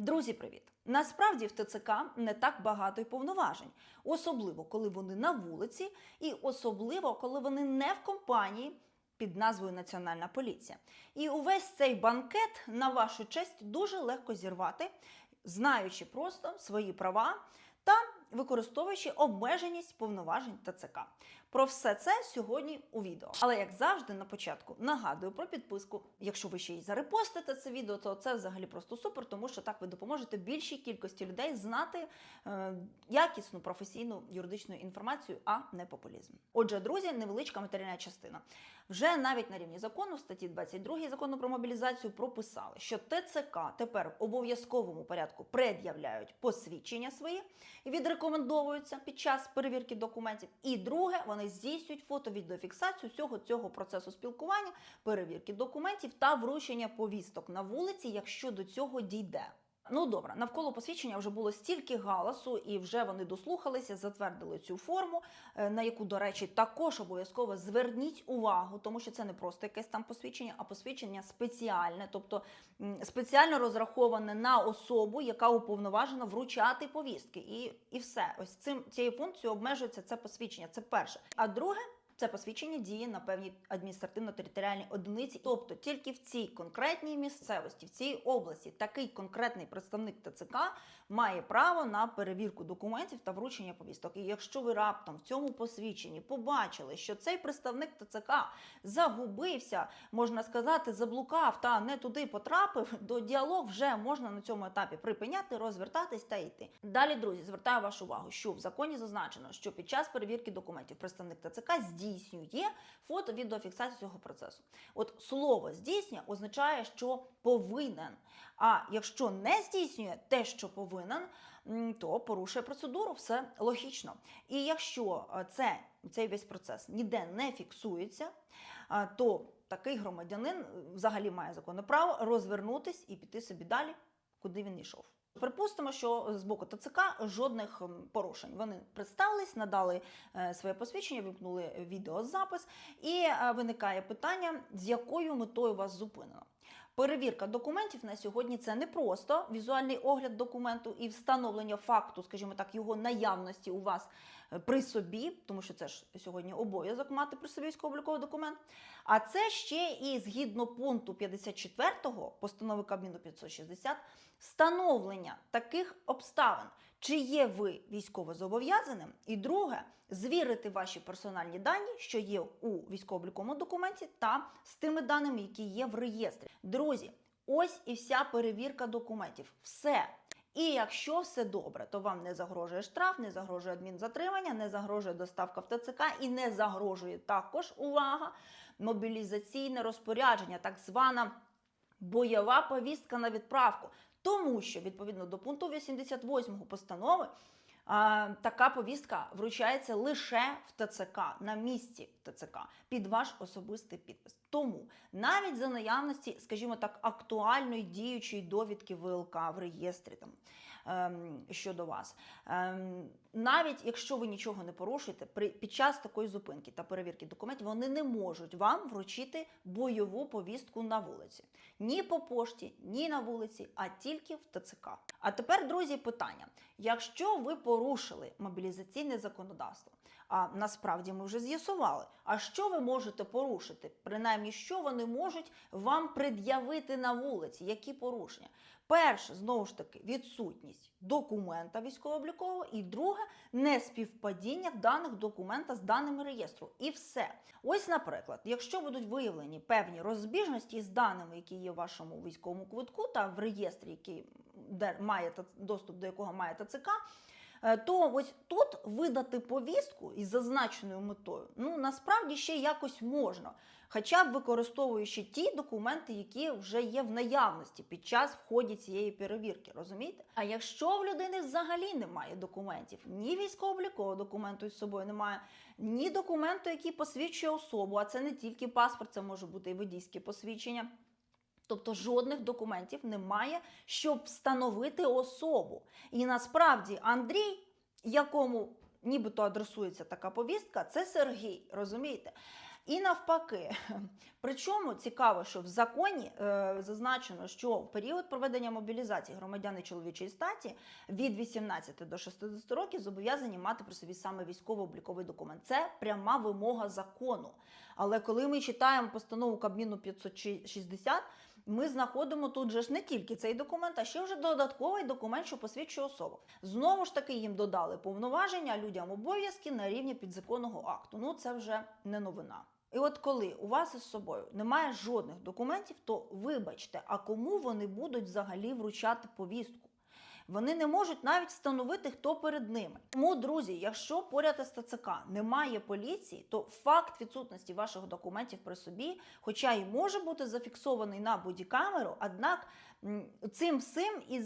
Друзі, привіт! Насправді в ТЦК не так багато й повноважень, особливо коли вони на вулиці, і особливо коли вони не в компанії під назвою Національна поліція. І увесь цей банкет на вашу честь дуже легко зірвати, знаючи просто свої права використовуючи обмеженість повноважень ТЦК. Про все це сьогодні у відео. Але як завжди, на початку нагадую про підписку. Якщо ви ще й зарепостите це відео, то це взагалі просто супер, тому що так ви допоможете більшій кількості людей знати е, якісну професійну юридичну інформацію, а не популізм. Отже, друзі, невеличка матеріальна частина. Вже навіть на рівні закону, в статті 22 закону про мобілізацію прописали, що ТЦК тепер в обов'язковому порядку пред'являють посвідчення свої і відрекомендовуються під час перевірки документів. І друге, вони здійснюють фото-відеофіксацію всього цього процесу спілкування, перевірки документів та вручення повісток на вулиці, якщо до цього дійде. Ну добре, навколо посвідчення вже було стільки галасу, і вже вони дослухалися, затвердили цю форму, е, на яку, до речі, також обов'язково зверніть увагу, тому що це не просто якесь там посвідчення, а посвідчення спеціальне, тобто спеціально розраховане на особу, яка уповноважена вручати повістки. І, і все. Ось цим цією функцією обмежується це посвідчення. Це перше. А друге. Це посвідчення діє на певній адміністративно-територіальній одиниці, тобто тільки в цій конкретній місцевості, в цій області, такий конкретний представник ТЦК має право на перевірку документів та вручення повісток. І якщо ви раптом в цьому посвідченні побачили, що цей представник ТЦК загубився, можна сказати, заблукав та не туди потрапив, то діалог вже можна на цьому етапі припиняти, розвертатись та йти. Далі, друзі, звертаю вашу увагу, що в законі зазначено, що під час перевірки документів представник ТЦК здійснює фото відеофіксацію цього процесу. От слово здійснює означає, що повинен. А якщо не здійснює те, що повинен, то порушує процедуру, все логічно. І якщо е, це, цей весь процес ніде не фіксується, то такий громадянин е, взагалі має законне право розвернутись і піти собі далі, куди він йшов. Припустимо, що з боку ТЦК жодних порушень. Вони представились, надали е, своє посвідчення, вимкнули відеозапис, і е, виникає питання, з якою метою вас зупинено. Перевірка документів на сьогодні це не просто візуальний огляд документу і встановлення факту, скажімо так, його наявності у вас при собі, тому що це ж сьогодні обов'язок мати при собі військово-обліковий документ. А це ще і згідно пункту 54 постанови Кабміну 560 встановлення таких обставин, чи є ви військовозобов'язаним, і друге, звірити ваші персональні дані, що є у військово-обліковому документі, та з тими даними, які є в реєстрі. Друзі, ось і вся перевірка документів. Все. І якщо все добре, то вам не загрожує штраф, не загрожує адмінзатримання, не загрожує доставка в ТЦК і не загрожує також увага, мобілізаційне розпорядження, так звана бойова повістка на відправку. Тому що відповідно до пункту 88 постанови а, така повістка вручається лише в ТЦК на місці ТЦК під ваш особистий підпис. Тому навіть за наявності, скажімо так, актуальної діючої довідки ВЛК в реєстрі там ем, щодо вас, ем, навіть якщо ви нічого не порушуєте, при під час такої зупинки та перевірки документів вони не можуть вам вручити бойову повістку на вулиці. Ні по пошті, ні на вулиці, а тільки в ТЦК. А тепер, друзі, питання: якщо ви порушили мобілізаційне законодавство, а насправді ми вже з'ясували, а що ви можете порушити? Принаймні, що вони можуть вам пред'явити на вулиці? Які порушення? Перше, знову ж таки, відсутність документа військово-облікового, і друге неспівпадіння даних документа з даними реєстру. І все. Ось, наприклад, якщо будуть виявлені певні розбіжності з даними, які є в вашому військовому квитку та в реєстрі, який де має та- доступ до якого має ТЦК. Е, То ось тут видати повістку із зазначеною метою, ну насправді ще якось можна, хоча б використовуючи ті документи, які вже є в наявності під час вході цієї перевірки, розумієте? А якщо в людини взагалі немає документів, ні військово-облікового документу із собою немає, ні документу, який посвідчує особу, а це не тільки паспорт, це може бути і водійське посвідчення. Тобто жодних документів немає, щоб встановити особу. І насправді Андрій, якому нібито адресується така повістка, це Сергій, розумієте? І навпаки, причому цікаво, що в законі е, зазначено, що в період проведення мобілізації громадяни чоловічої статі від 18 до 60 років зобов'язані мати при собі саме військово-обліковий документ. Це пряма вимога закону. Але коли ми читаємо постанову Кабміну 560, ми знаходимо тут же ж не тільки цей документ, а ще вже додатковий документ, що посвідчує особу. Знову ж таки, їм додали повноваження, людям обов'язки на рівні підзаконного акту. Ну це вже не новина. І от коли у вас із собою немає жодних документів, то вибачте, а кому вони будуть взагалі вручати повістку? Вони не можуть навіть встановити, хто перед ними. Тому, друзі, якщо поряд із ТЦК немає поліції, то факт відсутності ваших документів при собі, хоча й може бути зафіксований на бодікамеру, однак цим всім і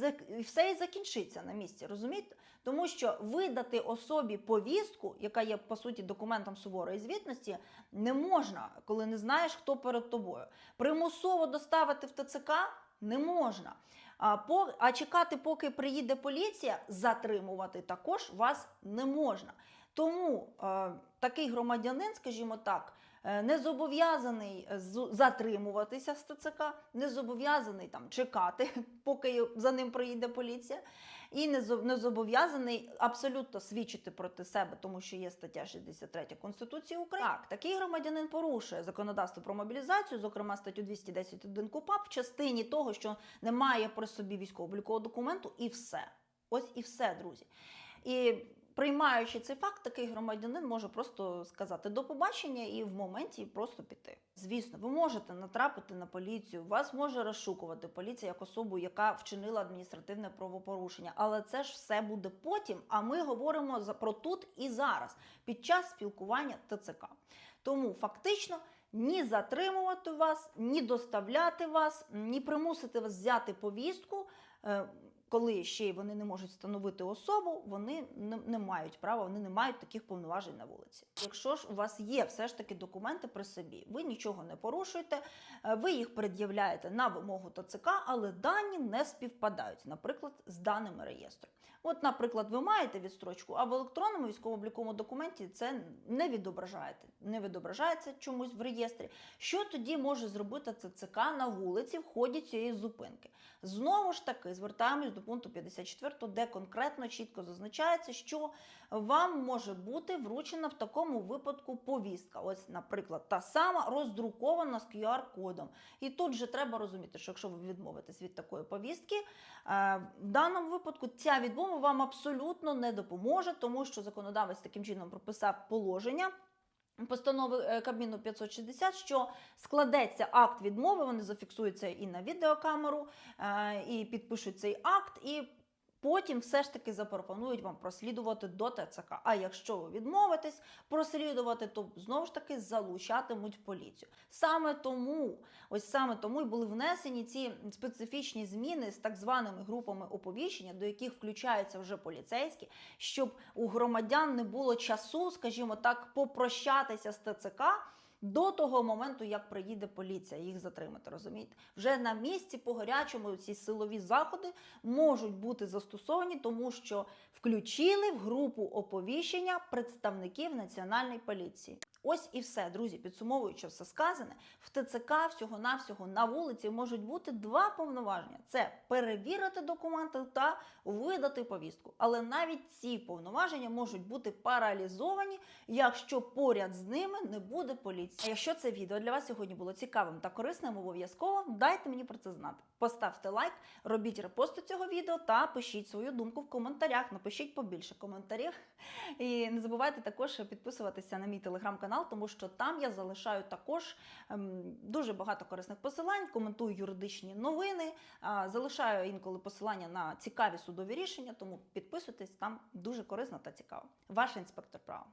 все і закінчиться на місці, розумієте? Тому що видати особі повістку, яка є по суті документом суворої звітності, не можна, коли не знаєш, хто перед тобою. Примусово доставити в ТЦК не можна. А, по, а чекати, поки приїде поліція, затримувати також вас не можна. Тому е, такий громадянин, скажімо так, е, не зобов'язаний з- затримуватися з ТЦК, не зобов'язаний там чекати, поки за ним приїде поліція, і не зо- зобов'язаний абсолютно свідчити проти себе, тому що є стаття 63 Конституції України. Так, такий громадянин порушує законодавство про мобілізацію, зокрема статтю 210.1 КУПАП, в частині того, що немає при собі військово-облікового документу, і все. Ось і все, друзі. І приймаючи цей факт, такий громадянин може просто сказати до побачення і в моменті просто піти. Звісно, ви можете натрапити на поліцію, вас може розшукувати поліція як особу, яка вчинила адміністративне правопорушення, але це ж все буде потім. А ми говоримо за про тут і зараз під час спілкування ТЦК. Тому фактично. Ні затримувати вас, ні доставляти вас, ні примусити вас взяти повістку, е, коли ще й вони не можуть встановити особу, вони не, не мають права, вони не мають таких повноважень на вулиці. Якщо ж у вас є все ж таки документи при собі, ви нічого не порушуєте, е, ви їх пред'являєте на вимогу ТЦК, але дані не співпадають, наприклад, з даними реєстру. От, наприклад, ви маєте відстрочку, а в електронному військово-обліковому документі це не відображаєте, не відображається чомусь в реєстрі. Що тоді може зробити ТЦК на вулиці в ході цієї зупинки? Знову ж таки, звертаємось до пункту 54, де конкретно чітко зазначається, що вам може бути вручена в такому випадку повістка. Ось, наприклад, та сама роздрукована з QR-кодом. І тут же треба розуміти, що якщо ви відмовитесь від такої повістки, е, в даному випадку ця відмова вам абсолютно не допоможе, тому що законодавець таким чином прописав положення. Постанови е, Кабміну 560, що складеться акт відмови, вони зафіксуються і на відеокамеру, е, і підпишуть цей акт, і потім все ж таки запропонують вам прослідувати до ТЦК. А якщо ви відмовитесь прослідувати, то знову ж таки залучатимуть поліцію. Саме тому, ось саме тому і були внесені ці специфічні зміни з так званими групами оповіщення, до яких включаються вже поліцейські, щоб у громадян не було часу, скажімо так, попрощатися з ТЦК. До того моменту, як приїде поліція, їх затримати, розумієте? Вже на місці по гарячому ці силові заходи можуть бути застосовані, тому що включили в групу оповіщення представників національної поліції. Ось і все, друзі. Підсумовуючи все сказане, в ТЦК всього-навсього на вулиці можуть бути два повноваження: це перевірити документи та видати повістку. Але навіть ці повноваження можуть бути паралізовані, якщо поряд з ними не буде поліції. А якщо це відео для вас сьогодні було цікавим та корисним, обов'язково дайте мені про це знати. Поставте лайк, робіть репости цього відео та пишіть свою думку в коментарях. Напишіть побільше коментарів. І не забувайте також підписуватися на мій телеграм-канал, тому що там я залишаю також ем, дуже багато корисних посилань, коментую юридичні новини, залишаю інколи посилання на цікаві судові рішення, тому підписуйтесь там дуже корисно та цікаво. Ваш інспектор права.